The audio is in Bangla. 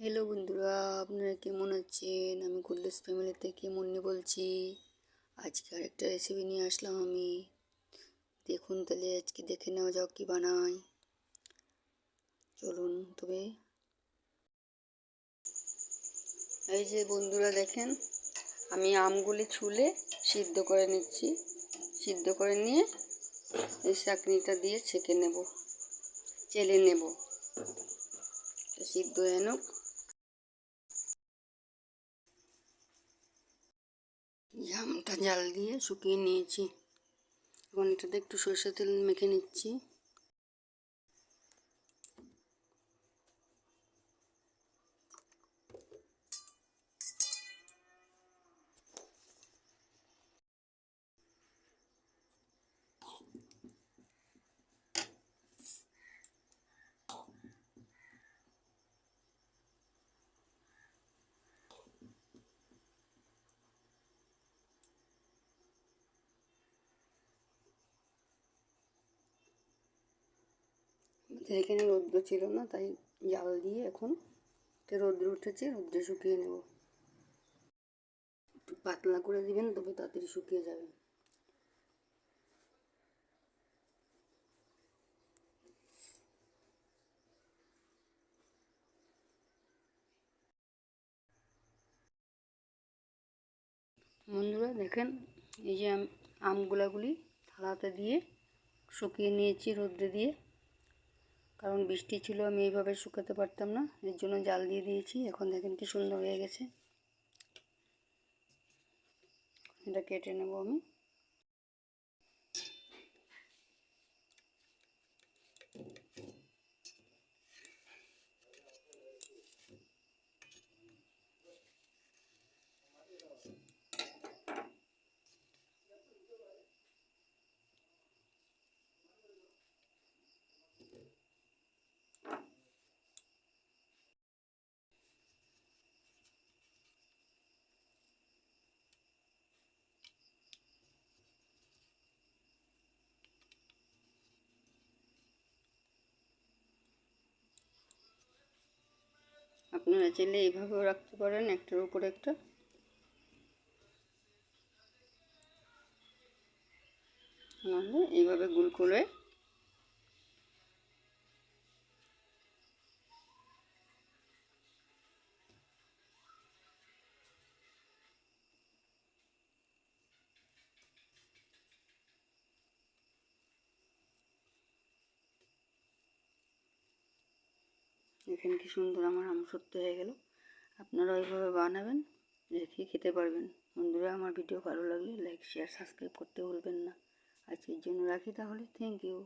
হ্যালো বন্ধুরা, আপনারা কেমন আছেন? আমি গুল্লুস ফ্যামিলি থেকে মুন্নি বলছি? আজকে আরেকটা রেসিপি নিয়ে আসলাম আমি। দেখুন তাহলে আজকে দেখে নেওয়া যাক কী বানাই। চলুন তবে। এই যে বন্ধুরা দেখেন, আমি আমগুলি ছুলে সিদ্ধ করে নিচ্ছি। সিদ্ধ করে নিয়ে এই চাকনিটা দিয়ে ছেঁকে নেব, চেলে নেব। সিদ্ধ হয়ে জামটা জাল দিয়ে শুকিয়ে নিয়েছি। এবং এটাতে একটু সরষের তেল মেখে নিচ্ছি। এখানে রৌদ্র ছিল না, তাই জাল দিয়ে এখন রৌদ্র উঠেছে, রৌদ্রে শুকিয়ে নেব। একটু পাতলা করে দিবেন, তবে তাড়াতাড়ি শুকিয়ে যাবে। বন্ধুরা, দেখেন এই যে আমগুলাগুলি থালাতে দিয়ে শুকিয়ে নিয়েছি রোদ্রে দিয়ে। কারণ বৃষ্টি ছিল, আমি এইভাবে শুকাতে পারতাম না। এর জন্য জাল দিয়ে দিয়েছি। এখন দেখেন কি সুন্দর হয়ে গেছে। এটা কেটে নেব আমি। আপনারা চাইলে এইভাবেও রাখতে পারেন একটার উপর একটা। এইভাবে গুল করে দেখেন কি সুন্দর আমার আম সত্যি হয়ে গেল। আপনারা ওইভাবে বানাবেন, রেখে খেতে পারবেন। বন্ধুরা, আমার ভিডিও ভালো লাগলে লাইক শেয়ার সাবস্ক্রাইব করতে ভুলবেন না। আজকের জন্য রাখি তাহলে। Thank you